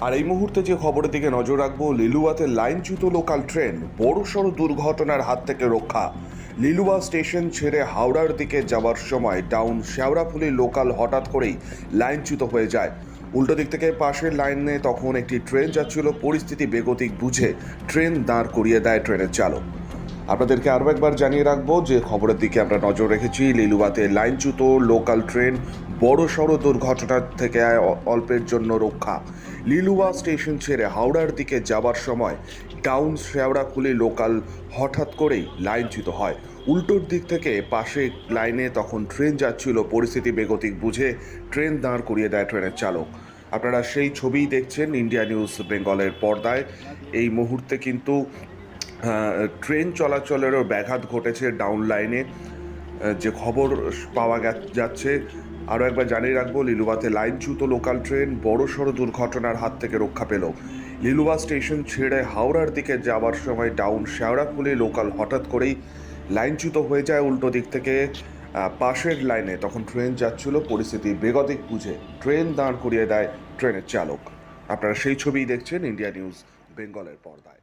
আর এই মুহূর্তে যে খবরের দিকে নজর রাখব, লিলুয়াতে লাইনচ্যুত লোকাল ট্রেন, বড় বড়সড় দুর্ঘটনার হাত থেকে রক্ষা। লিলুয়া স্টেশন ছেড়ে হাওড়ার দিকে যাওয়ার সময় ডাউন শেওড়াফুলি লোকাল হঠাৎ করেই লাইনচ্যুত হয়ে যায়। উল্টো দিক থেকে পাশের লাইনে তখন একটি ট্রেন যাচ্ছিল, পরিস্থিতি বেগতিক বুঝে ট্রেন দাঁড় করিয়ে দেয় ট্রেনের চালক। আপনাদেরকে আরও একবার জানিয়ে রাখব যে খবরের দিকে আমরা নজর রেখেছি লিলুয়াতে লাইনচ্যুত লোকাল ট্রেন বড় সড় দুর্ঘটনার থেকে অল্পের জন্য রক্ষা। লিলুয়া স্টেশন ছেড়ে হাওড়ার দিকে যাবার সময় টাউন খুলে লোকাল হঠাৎ করেই লাইনচ্যুত হয়। উল্টোর দিক থেকে পাশে লাইনে তখন ট্রেন যাচ্ছিল, পরিস্থিতি বেগতিক বুঝে ট্রেন দাঁড় করিয়ে দেয় ট্রেনের চালক। আপনারা সেই ছবিই দেখছেন ইন্ডিয়া নিউজ বেঙ্গলের পর্দায়। এই মুহূর্তে কিন্তু ট্রেন চলাচলেরও ব্যাঘাত ঘটেছে ডাউন লাইনে যে খবর পাওয়া যাচ্ছে, আরও একবার জানিয়ে রাখব, লিলুবাতে লাইনচ্যুত লোকাল ট্রেন বড় সড় দুর্ঘটনার হাত থেকে রক্ষা পেল। লিলুবা স্টেশন ছেড়ে হাওড়ার দিকে যাওয়ার সময় ডাউন শেওড়াফুলি লোকাল হঠাৎ করেই লাইনচ্যুত হয়ে যায় উল্টো দিক থেকে। পাশের লাইনে তখন ট্রেন যাচ্ছিল, পরিস্থিতি বেগতিক বুঝে ট্রেন দাঁড় করিয়ে দেয় ট্রেনের চালক। আপনারা সেই ছবিই দেখছেন ইন্ডিয়া নিউজ বেঙ্গলের পর্দায়।